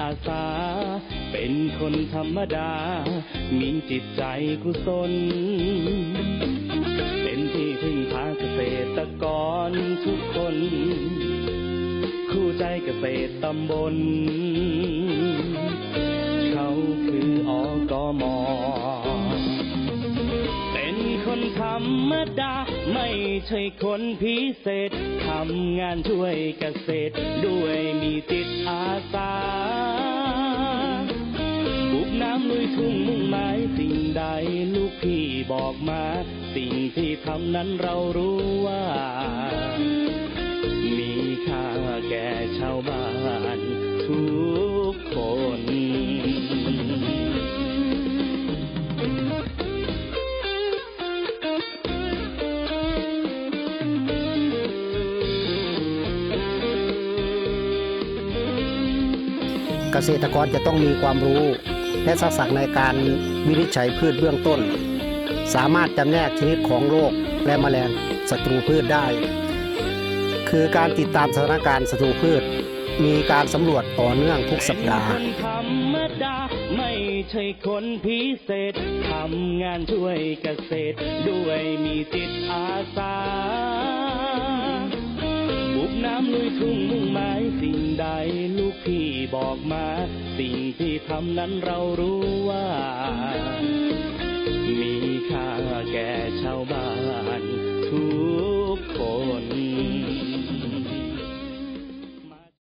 อาสา เป็นคนธรรมดา มีจิตใจกุศล เป็นที่พึ่งพาเกษตรกรทุกคน คู่ใจเกษตรตำบล เขาคืออกมเป็นคนธรรมดา ไม่ใช่คนพิเศษ ทำงานช่วยเกษตร ด้วยมีจิตอาสา ลูกพี่บอกมา สิ่งที่ทำนั้นเรารู้ว่า มีค่าแก่ชาวบ้านทุกคนเกษตรกรจะต้องมีความรู้ และทักษะในการวินิจฉัยพืชเบื้องต้น สามารถจำแนกชนิดของโรคและแมลงศัตรูพืชได้ คือการติดตามสถานการณ์ศัตรูพืช มีการสำรวจต่อเนื่องทุกสัปดาห์ธรรมดาไม่ใช่คนพิเศษทำงานช่วยเกษตร ด้วยมีจิตอาสาบุกน้ำลุยทุ่งมุ่งหมายสิ่ง ใดลูกพี่บอกมา สิ่งที่ทำนั้นเรารู้ว่า